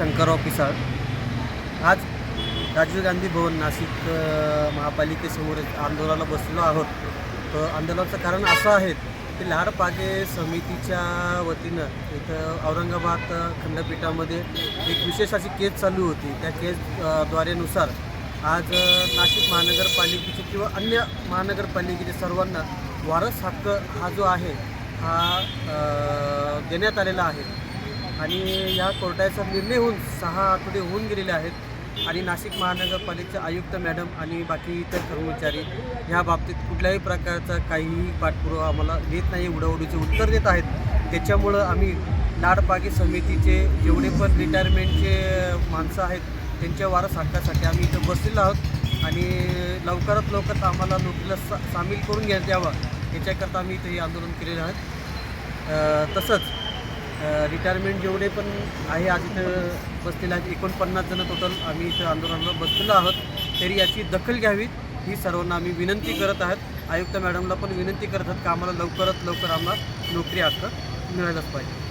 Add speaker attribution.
Speaker 1: शंकरराव पिसाळ. आज राजीव गांधी भवन नाशिक महापालिकेसमोर आंदोलनाला बसलेलो आहोत. तर आंदोलनाचं कारण असं आहे की लाडपागे समितीच्या वतीनं इथं औरंगाबाद खंडपीठामध्ये एक विशेष अशी केस चालू होती. त्या केस द्वारेनुसार आज नाशिक महानगरपालिकेचे किंवा अन्य महानगरपालिकेचे सर्वांना वारस हक्क हा जो आहे हा देण्यात आलेला आहे. आणि या कोर्टाचा निर्णय होऊन सहा आठवडे होऊन गेलेले आहेत. आणि नाशिक महानगरपालिकेचे आयुक्त मॅडम आणि बाकी इतर कर्मचारी ह्या बाबतीत कुठल्याही प्रकारचा काहीही पाठपुरावा आम्हाला देत नाही उडवडीचे उत्तर देत आहेत. त्याच्यामुळं आम्ही लाडपागी समितीचे जेवढे पण रिटायरमेंटचे माणसं आहेत त्यांच्या वारस हक्कासाठी आम्ही इथं बसलेलो आहोत. आणि लवकरात लवकर आम्हाला नोकरीला सा सामील करून घ्या द्यावा याच्याकरता आम्ही इथे हे आंदोलन केलेलं आहे. तसंच रिटायरमेंट जेवढे पण आहे आज इथं बसलेले आहेत एकोणपन्नास जण टोटल आम्ही इथं आंदोलनाला बसलेलो आहोत. तरी याची दखल घ्यावी ही सर्वांना आम्ही विनंती करत आहोत. आयुक्त मॅडमला पण विनंती करत आहोत की आम्हाला लवकरात लवकर आम्हाला नोकरी हक्क मिळायलाच पाहिजे.